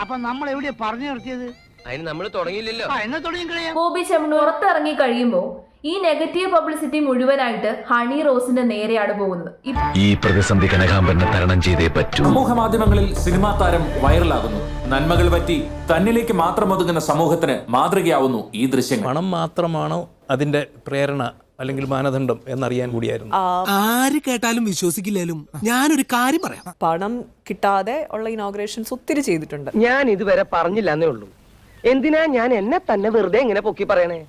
അപ്പൊ നമ്മൾ എവിടെയാ പറഞ്ഞു നിർത്തിയത്? അതിന് നമ്മൾ തുടങ്ങിയില്ലല്ലോ. എന്നെ തുടങ്ങി കളയാം? ബോബി ചെമ്മണ്ണൂർ പുറത്തിറങ്ങി കഴിയുമ്പോൾ ഈ നെഗറ്റീവ് പബ്ലിസിറ്റി മുഴുവനായിട്ട് ഹണി റോസിന്റെ നേരെയാണ് പോകുന്നത്. ഈ പ്രതിസന്ധി കനകാംബരനെ തരണം ചെയ്തേ പറ്റൂ. സമൂഹ മാധ്യമങ്ങളിൽ സിനിമാ താരം വൈറലാകുന്നു. നന്മകൾ പറ്റി തന്നിലേക്ക് മാത്രം ഒതുങ്ങുന്ന സമൂഹത്തിന് മാതൃകയാവുന്നു ഈ ദൃശ്യങ്ങൾ. പണം മാത്രമാണോ അതിന്റെ പ്രേരണ? അല്ലെങ്കിൽ മാനദണ്ഡം എന്നറിയാൻ കൂടിയായിരുന്നു. ആര് കേട്ടാലും വിശ്വസിക്കില്ലേലും ഞാനൊരു കാര്യം പറയാം. പണം കിട്ടാതെ ഉള്ള ഇനോഗ്രേഷൻസ് ഒത്തിരി ചെയ്തിട്ടുണ്ട്. ഞാൻ ഇതുവരെ പറഞ്ഞില്ല എന്നേ ഉള്ളൂ. എന്തിനാ ഞാൻ എന്നെ തന്നെ വെറുതെ ഇങ്ങനെ പൊക്കി പറയണേ?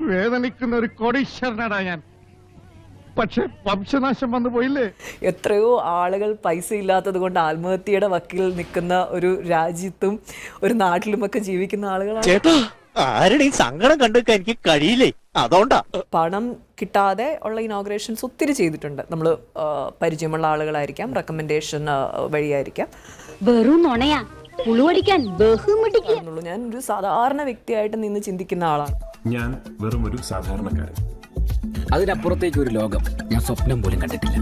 വേദനിക്കുന്ന ഒരു കോടീശ്വരനാടാ ഞാൻ. പക്ഷെ വംശനാശം വന്നു പോയില്ലേ? എത്രയോ ആളുകൾ പൈസ ഇല്ലാത്തത് കൊണ്ട് ആത്മഹത്യയുടെ വക്കിൽ നിൽക്കുന്ന ഒരു രാജ്യത്തും ഒരു നാട്ടിലുമൊക്കെ ജീവിക്കുന്ന ആളുകളാണ്. ചേട്ടാ ആരുടെയും സങ്കടം കണ്ടുവെക്കാൻ എനിക്ക് കഴിയില്ലേ? അതുകൊണ്ടാ. പണം കിട്ടാതെ ഉള്ള ഇനോഗ്രേഷൻസ് ഒത്തിരി ചെയ്തിട്ടുണ്ട്. നമ്മൾ പരിചയമുള്ള ആളുകളായിരിക്കാം റെക്കമെൻഡേഷൻ വഴിയായിരിക്കാം. വെറും നുണയാ. പുളുവടിക്കാൻ ഞാൻ ഒരു സാധാരണ വ്യക്തിയായിട്ട് നിന്ന് ചിന്തിക്കുന്ന ആളാണ്. ഞാൻ വെറും ഒരു സാധാരണക്കാരൻ. അതിനപ്പുറത്തേക്ക് ഒരു ലോകം ഞാൻ സ്വപ്നം പോലും കണ്ടിട്ടില്ല.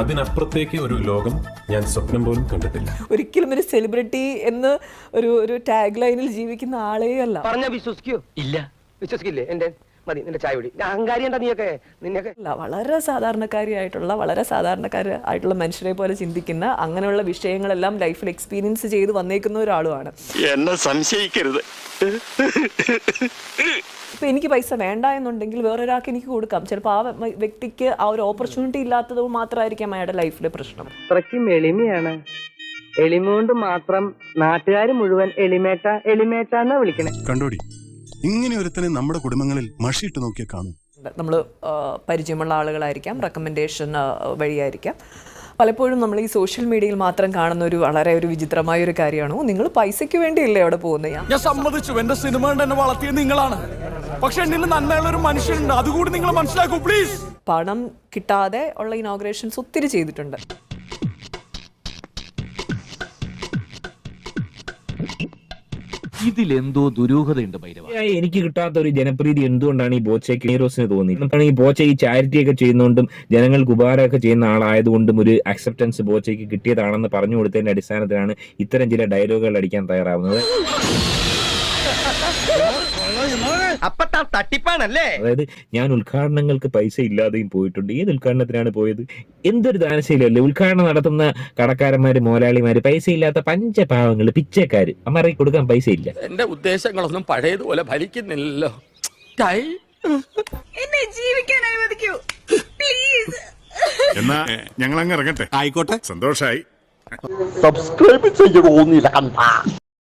അതിനപ്പുറത്തേക്ക് ഒരു ലോകം ഞാൻ സ്വപ്നം പോലും കണ്ടിട്ടില്ല. ഒരിക്കലും ഒരു സെലിബ്രിറ്റി എന്ന് ഒരു ഒരു ടാഗ് ലൈനിൽ ജീവിക്കുന്ന ആളേ അല്ല പറഞ്ഞ വിശ്വസിക്കോ? ഇല്ല. വിശ്വസിക്കില്ലേ? എന്റെ മതി നിന്റെ ചായ കുടി. അഹങ്കാരി എന്താ നീയൊക്കെ? നിന്നെയൊക്കെ അല്ല വളരെ സാധാരണക്കാരിയായിട്ടുള്ള വളരെ സാധാരണക്കാരായിട്ടുള്ള മനുഷ്യരെ പോലെ ചിന്തിക്കുന്ന അങ്ങനെയുള്ള വിഷയങ്ങളെല്ലാം ലൈഫിൽ എക്സ്പീരിയൻസ് ചെയ്ത് വന്നേക്കുന്ന ഒരാളുമാണ്. എന്നെ സംശയിക്കരുത്. ഇപ്പൊ എനിക്ക് പൈസ വേണ്ട എന്നുണ്ടെങ്കിൽ വേറൊരാൾക്ക് എനിക്ക് കൊടുക്കാം. ചിലപ്പോൾ ആ വ്യക്തിക്ക് ആ ഒരു ഓപ്പർച്യൂണിറ്റി ഇല്ലാത്തത് മാത്രമായിരിക്കാം അയാളുടെ ലൈഫിലെ പ്രശ്നം. അത്രയ്ക്കും എളിമയാണ്. എളിമ കൊണ്ട് മാത്രം നാട്ടുകാർ മുഴുവൻ എളിമേട്ട എളിമേട്ട എന്നാ വിളിക്കണേ. കണ്ടോടി? ഇങ്ങനെ ഒരുത്തനെ നമ്മുടെ കുടുംബങ്ങളിൽ മഷിയിട്ട് നോക്കിയാൽ കാണും. നമ്മൾ പരിചയമുള്ള ആളുകളായിരിക്കാം റെക്കമെൻഡേഷൻ വഴിയായിരിക്കാം. പലപ്പോഴും നമ്മൾ ഈ സോഷ്യൽ മീഡിയയിൽ മാത്രം കാണുന്ന ഒരു വളരെ ഒരു വിചിത്രമായ ഒരു കാര്യമാണ്? നിങ്ങൾ പൈസയ്ക്ക് വേണ്ടിയല്ലേ അവിടെ പോകുന്നത് ഞാൻ സമ്മതിച്ചു. എന്റെ സിനിമ കൊണ്ട് എന്നെ വളർത്തിയത് നിങ്ങളാണ്. പക്ഷെ എന്നിൽ നന്മയുള്ള ഒരു മനുഷ്യനുണ്ട്. അതുകൂടി നിങ്ങൾ മനസ്സിലാക്കൂ പ്ലീസ് പണം കിട്ടാതെ ഉള്ള ഇനോഗ്രേഷൻസ് ഒത്തിരി ചെയ്തിട്ടുണ്ട്. ഇതിലെന്തോ ദുരൂഹതയുണ്ട് ഭൈരവ. എനിക്ക് കിട്ടാത്ത ഒരു ജനപ്രീതി എന്തുകൊണ്ടാണ് ഈ ബോച്ചയ്ക്ക് ഹീറോസിന് തോന്നി എന്താണ് ഈ ബോച്ച ഈ ചാരിറ്റി ഒക്കെ ചെയ്യുന്നതുകൊണ്ടും ജനങ്ങൾക്ക് ഉപകാരമൊക്കെ ചെയ്യുന്ന ആളായതുകൊണ്ടും ഒരു അക്സെപ്റ്റൻസ് ബോച്ചയ്ക്ക് കിട്ടിയതാണെന്ന് പറഞ്ഞു കൊടുത്തതിന്റെ അടിസ്ഥാനത്തിലാണ് ഇത്തരം ചില ഡയലോഗുകൾ അടിക്കാൻ തയ്യാറാവുന്നത്. അപ്പൊ താൻ തട്ടിപ്പാണല്ലേ? അതായത് ഞാൻ ഉദ്ഘാടനങ്ങൾക്ക് പൈസ ഇല്ലാതെയും പോയിട്ടുണ്ട്. ഏത് ഉദ്ഘാടനത്തിനാണ് പോയത്? എന്തൊരു ദാനശീലല്ലേ ഉദ്ഘാടനം നടത്തുന്ന കടക്കാരന്മാര് മോലാളിമാര് പൈസ ഇല്ലാത്ത പഞ്ചപാവങ്ങൾ പിച്ചക്കാര്. അമ്മറി കൊടുക്കാൻ പൈസ ഇല്ല. എന്റെ ഉദ്ദേശങ്ങളൊന്നും പഴയതുപോലെ ഫലിക്കുന്നില്ലല്ലോ എന്നെ ജീവിക്കാൻ അനുവദിക്കൂ. പ്ലീസ് എന്നാ ഞങ്ങൾ അങ്ങ് ഇറങ്ങട്ടെ. ആയിക്കോട്ടെ. സന്തോഷായി. സബ്സ്ക്രൈബ് ചെയ്യണമെന്നില്ല